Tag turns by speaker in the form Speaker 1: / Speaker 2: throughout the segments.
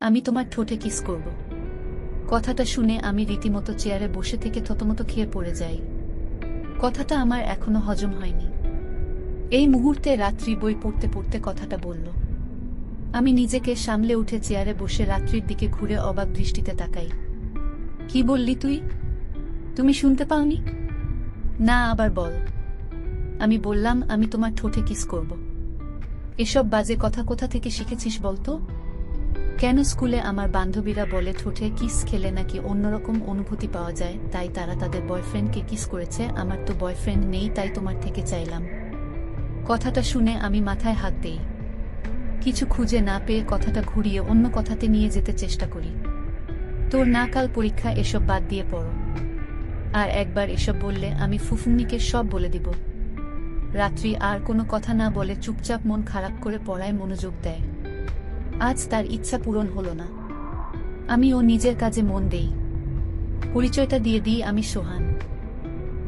Speaker 1: আমি তোমার ঠোঁটে কিস করব। কথাটা শুনে আমি রীতিমতো চেয়ারে বসে থেকে থতমতো খেয়ে পড়ে যাই। কথাটা আমার এখনও হজম হয়নি। এই মুহূর্তে রাত্রি বই পড়তে পড়তে কথাটা বলল। আমি নিজেকে সামলে উঠে চেয়ারে বসে রাত্রির দিকে ঘুরে অবাক দৃষ্টিতে তাকাই। কি বললি তুই? তুমি শুনতে পাওনি? না, আবার বল। আমি বললাম, আমি তোমার ঠোঁটে কিস করব। এসব বাজে কথা কোথা থেকে শিখেছিস বলতো? কেন স্কুলে আমার বান্ধবীরা বলে ঠোঁটে কিস খেলে নাকি অন্যরকম অনুভূতি পাওয়া যায়? তাই তারা তাদের বয়ফ্রেন্ডকে কিস করেছে। আমার তো বয়ফ্রেন্ড নেই, তাই তোমার থেকে চাইলাম। কথাটা শুনে আমি মাথায় হাত দেই। কিছু খুঁজে না পেয়ে কথাটা ঘুরিয়ে অন্য কথাতে নিয়ে যেতে চেষ্টা করি। তোর না কাল পরীক্ষা, এসব বাদ দিয়ে পড়ো। আর একবার এসব বললে আমি ফুফুন্নিকে সব বলে দিব। রাত্রি আর কোনো কথা না বলে চুপচাপ মন খারাপ করে পড়ায় মনোযোগ দেয়। আজ তার ইচ্ছা পূরণ হলো না। আমি ও নিজের কাজে মন দেই। পরিচয়টা দিয়ে দিই আমি সোহান।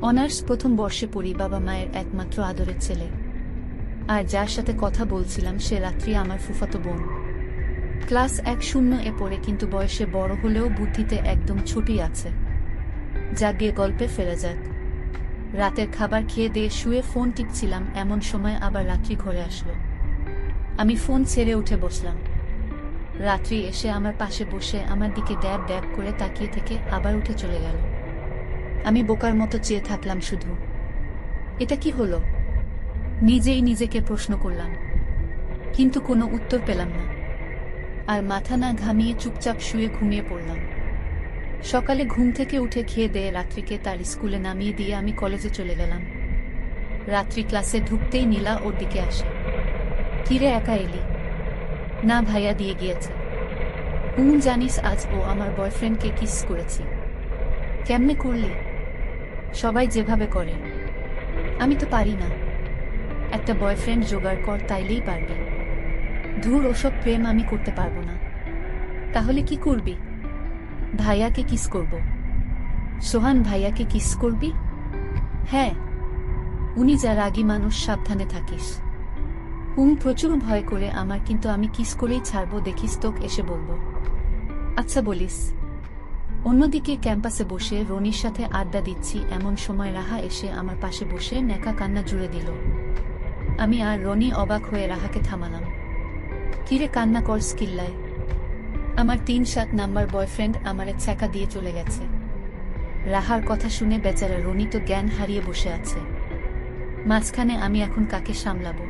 Speaker 1: অনার্স প্রথম বর্ষে পড়ি বাবা মায়ের একমাত্র আদরের ছেলে। আর যার সাথে কথা বলছিলাম সে রাত্রি আমার ফুফাতো বোন। ক্লাস এক শূন্য এ পড়ে কিন্তু বয়সে বড় হলেও বুদ্ধিতে একদম ছুটি আছে। যা গিয়ে গল্পে ফেরা যাক। রাতের খাবার খেয়ে দিয়ে শুয়ে ফোন টিপছিলাম, এমন সময় আবার রাত্রি ঘরে আসলো। আমি ফোন ছেড়ে উঠে বসলাম। রাত্রি এসে আমার পাশে বসে আমার দিকে ড্যাব ড্যাব করে তাকিয়ে থেকে আবার উঠে চলে গেল। আমি বোকার মতো চেয়ে থাকলাম শুধু। এটা কি হলো? নিজেই নিজেকে প্রশ্ন করলাম। কিন্তু কোনো উত্তর পেলাম না। আর মাথা না ঘামিয়ে চুপচাপ শুয়ে ঘুমিয়ে পড়লাম। সকালে ঘুম থেকে উঠে খেয়ে দেয়ে রাত্রিকে তার স্কুলে নামিয়ে দিয়ে আমি কলেজে চলে গেলাম। রাত্রি ক্লাসে ঢুকতেই নীলা ওর দিকে আসে। কিরে একা এলি? না ভাইয়া, দিয়ে গিয়েছে। হুম জানিস, আজ ও আমার বয়ফ্রেন্ডকে কিস করেছি। কেমনে করলি? সবাই যেভাবে করে। আমি তো পারি না। একটা বয়ফ্রেন্ড জোগাড় কর, তাইলেই পারবি। ধুর, ওসব প্রেম আমি করতে পারব না। তাহলে কি করবি? ভাইয়াকে কিস করব। সোহান ভাইয়াকে কিস করবি? হ্যাঁ উনি যা রাগী মানুষ সাবধানে থাকিস। হুম প্রচুর ভয় করে আমার, কিন্তু আমি কিস করেই ছাড়বো দেখিস তোক এসে বলব আচ্ছা বলিস। অন্যদিকে ক্যাম্পাসে বসে রনির সাথে আড্ডা দিচ্ছি, এমন সময় রাহা এসে আমার পাশে বসে নেকা কান্না জুড়ে দিল। আমি আর রনি অবাক হয়ে রাহাকে থামালাম। কিরে কান্না কর স্কিল্লায় আমার তিন সাত নাম্বার বয়ফ্রেন্ড আমারে ছ্যাকা দিয়ে চলে গেছে। রাহার কথা শুনে বেচারা রনি তো জ্ঞান হারিয়ে বসে আছে। মাঝখানে আমি এখন কাকে সামলাবো?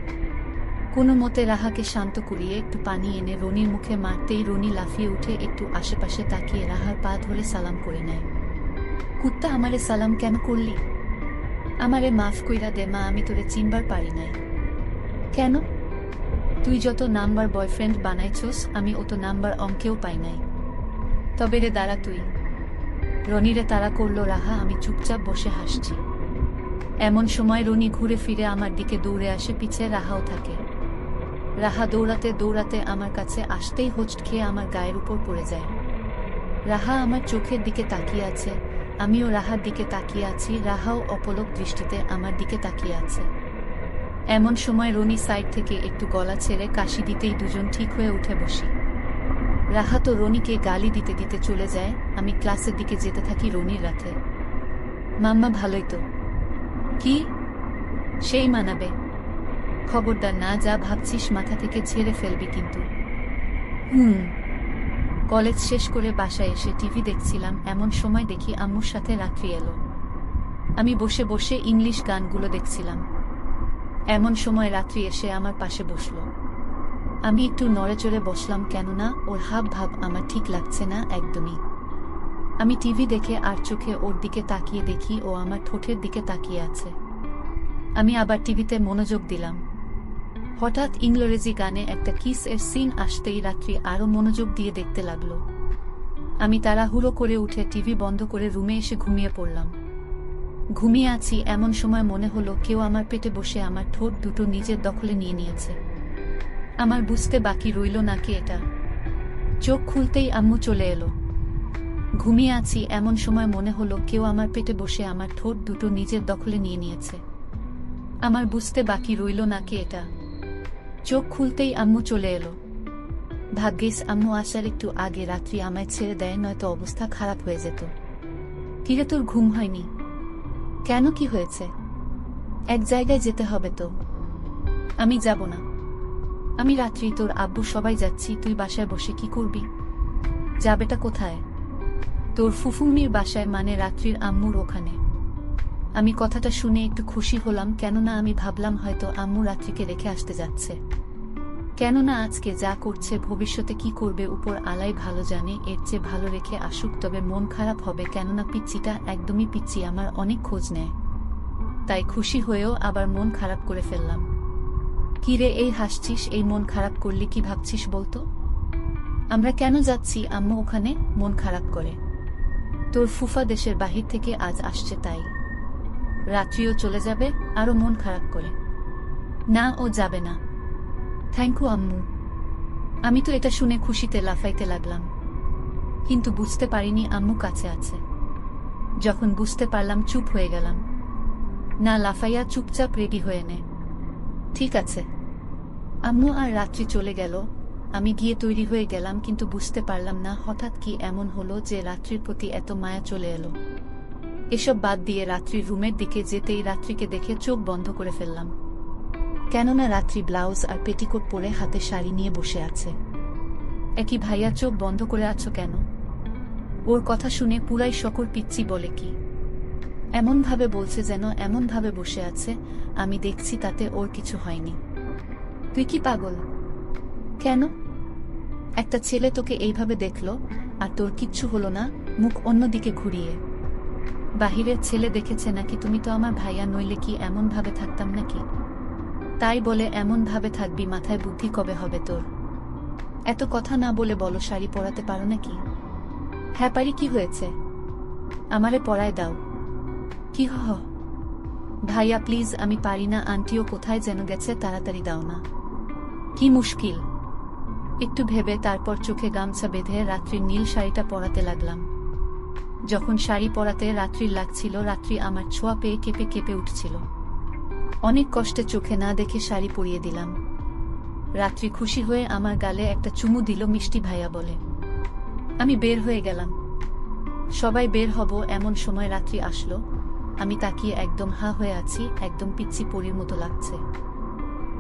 Speaker 1: কোনো মতে রাহাকে শান্ত করিয়ে একটু পানি এনে রনির মুখে মারতেই রনি লাফিয়ে উঠে একটু আশেপাশে তাকিয়ে রাহার পা ধরে সালাম করে নেয়। কুত্তা, আমারে সালাম কেন করলি? আমারে মাফ কইরা দে মা, আমি তোরে চিনবার পারি নাই। কেন? তুই যত নাম্বার বয়ফ্রেন্ড বানাইছস, আমি অত নাম্বার অঙ্কেও পাই নাই। তবে রে দাঁড়া তুই। রনিরে তারা করল রাহা, আমি চুপচাপ বসে হাসছি। এমন সময় রনি ঘুরে ফিরে আমার দিকে দৌড়ে আসে, পিছে রাহাও থাকে। রাহা দৌড়াতে দৌড়াতে আমার কাছে আসতেই হোঁচট খেয়ে আমার গায়ের উপর পড়ে যায়। রাহা আমার চোখের দিকে তাকিয়ে আছে, আমিও রাহার দিকে তাকিয়ে আছি, রাহাও অপলক দৃষ্টিতে আমার দিকে তাকিয়ে আছে। এমন সময় রনি সাইড থেকে একটু গলা ছেড়ে কাশি দিতেই দুজন ঠিক হয়ে উঠে বসি। রাহা তো রনিকে গালি দিতে দিতে চলে যায়, আমি ক্লাসের দিকে যেতে থাকি রনির রাতে। মাম্মা ভালোই তো। কি? সেই মানাবে। খবরদার না যা ভাবছিস মাথা থেকে ছেড়ে ফেলবি কিন্তু। হুম। কলেজ শেষ করে বাসায় এসে টিভি দেখছিলাম এমন সময় দেখি আম্মুর সাথে রাত্রি এলো। আমি বসে বসে ইংলিশ গানগুলো দেখছিলাম। এমন সময় রাত্রি এসে আমার পাশে বসল। আমি একটু নড়েচড়ে বসলাম কেননা ওর হাব ভাব আমার ঠিক লাগছে না একদমই। আমি টিভি দেখে আর চোখে ওর দিকে তাকিয়ে দেখি ও আমার ঠোঁটের দিকে তাকিয়ে আছে। আমি আবার টিভিতে মনোযোগ দিলাম। হঠাৎ ইংরেজি গানে একটা কিস এর সিন আসতেই রাত্রি আরও মনোযোগ দিয়ে দেখতে লাগল। আমি তাড়াহুড়ো করে উঠে টিভি বন্ধ করে রুমে এসে ঘুমিয়ে পড়লাম। ঘুমিয়ে আছি এমন সময় মনে হলো কেউ আমার পেটে বসে আমার ঠোঁট দুটো নিজের দখলে নিয়ে নিয়েছে। আমার বুঝতে বাকি রইল নাকি এটা। চোখ খুলতেই আম্মু চলে এলো। ঘুমিয়ে আছি এমন সময় মনে হলো কেউ আমার পেটে বসে আমার ঠোঁট দুটো নিজের দখলে নিয়ে নিয়েছে। আমার বুঝতে বাকি রইল নাকি এটা। চোখ খুলতেই আম্মু চলে এলো। ভাগ্যিস আম্মু আসার একটু আগে রাত্রি আমায় ছেড়ে দেয়, নয়তো অবস্থা খারাপ হয়ে যেত। কিরে তোর ঘুম হয়নি? কেন কি হয়েছে? এক জায়গায় যেতে হবে তো। আমি যাব না। আমি রাত্রি তোর আব্বু সবাই যাচ্ছি, তুই বাসায় বসে কি করবি? যাবেটা কোথায়? তোর ফুফুমির বাসায় মানে রাত্রির আম্মুর ওখানে। আমি কথাটা শুনে একটু খুশি হলাম কেননা আমি ভাবলাম হয়তো আম্মু রাত্রিকে রেখে আসতে যাচ্ছে। কেননা আজকে যা করছে ভবিষ্যতে কি করবে উপর আলাই ভালো জানে, এর চেয়ে ভালো রেখে আসুক তবে মন খারাপ হবে কেননা পিচ্চিটা একদমই পিচ্চি, আমার অনেক খোঁজ নেয়। তাই খুশি হয়েও আবার মন খারাপ করে ফেললাম। কিরে এই হাসছিস, এই মন খারাপ করলে কি ভাবছিস বলতো? আমরা কেন যাচ্ছি আম্মু ওখানে? মন খারাপ করে। তোর ফুফা দেশের বাহির থেকে আজ আসছে তাই। রাত্রিও চলে যাবে, আরও মন খারাপ করে। না, ও যাবে না। থ্যাংক ইউ আম্মু। আমি তো এটা শুনে খুশিতে লাফাইতে লাগলাম। কিন্তু বুঝতে পারিনি আম্মু কাছে আছে। যখন বুঝতে পারলাম চুপ হয়ে গেলাম। না, লাফাইয়া চুপচাপ রেডি হয়ে নে। ঠিক আছে। আম্মু আর রাত্রি চলে গেল। আমি গিয়ে তৈরি হয়ে গেলাম, কিন্তু বুঝতে পারলাম না হঠাৎ কি এমন হলো যে রাত্রির প্রতি এত মায়া চলে এলো। এসব বাদ দিয়ে রাত্রির রুমের দিকে যেতেই রাত্রিকে দেখে চোখ বন্ধ করে ফেললাম। কেননা রাত্রি ব্লাউজ আর পেটিকোট পরে হাতে শাড়ি নিয়ে বসে আছে। একই ভাইয়া চোখ বন্ধ করে আছো কেন? ওর কথা শুনে পুরাই শকর পিচ্ছি বলে কি? এমনভাবে বলছে যেন এমনভাবে বসে আছে, আমি দেখছি তাতে ওর কিছু হয়নি। তুই কি পাগল? কেন? একটা ছেলে তোকে এইভাবে দেখল, আর তোর কিচ্ছু হলো না, মুখ অন্যদিকে ঘুরিয়ে। বাহিরের ছেলে দেখেছে নাকি তুমি তো আমার ভাইয়া নইলে কি এমন ভাবে থাকতাম নাকি? তাই বলে এমন ভাবে থাকবি মাথায় বুদ্ধি কবে হবে তোর? এত কথা না বলে বলো শাড়ি পরাতে পারো নাকি? হ্যাঁ পারি, কি হয়েছে? আমারে পরায় দাও। কি হ? ভাইয়া, প্লিজ, আমি পারি না, আন্টিও কোথায় যেন গেছে, তাড়াতাড়ি দাও না। কি মুশকিল। একটু ভেবে তারপর চোখে গামছা বেঁধে রাত্রির নীল শাড়িটা পরাতে লাগলাম। যখন শাড়ি পরাতে রাত্রি লাগছিল, রাত্রি আমার ছোঁয়া পেয়ে কেঁপে কেঁপে উঠছিল। অনেক কষ্টে চোখে না দেখে শাড়ি পরিয়ে দিলাম। রাত্রি খুশি হয়ে আমার গালে একটা চুমু দিল মিষ্টি ভাইয়া বলে। আমি বের হয়ে গেলাম। সবাই বের হব এমন সময় রাত্রি আসলো। আমি তাকিয়ে একদম হা হয়ে আছি, একদম পিচ্ছি পরির মতো লাগছে।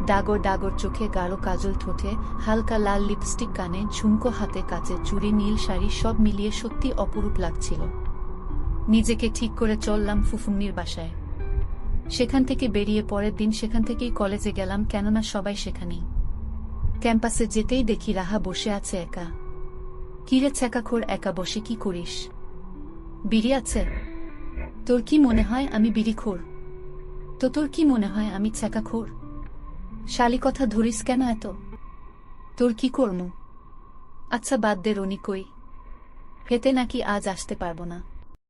Speaker 1: ডাগর ডাগর চোখে গাঢ় কাজল ঠোঁটে, হালকা লাল লিপস্টিক কানে, ঝুমকো হাতে কাচে চুড়ি, নীল শাড়ি, সব মিলিয়ে সত্যি অপরূপ লাগছিল। নিজেকে ঠিক করে চললাম ফুফুন্নির বাসায়। সেখান থেকে বেরিয়ে পরের দিন সেখান থেকেই কলেজে গেলাম, কেননা সবাই সেখানেই। ক্যাম্পাসে যেতেই দেখি রাহা বসে আছে একা। কিরে ছ্যাকাখোর, একা বসে কি করিস? বিড়ি আছে? তোর কি মনে হয় আমি বিড়িখোর? তো তোর কি মনে হয় আমি ছ্যাকাখোর? শালি কথা ধরিস কেন এত? তোর কি করম? আচ্ছা বাদ দে রনি কই। হেতে নাকি আজ আসতে পারব না।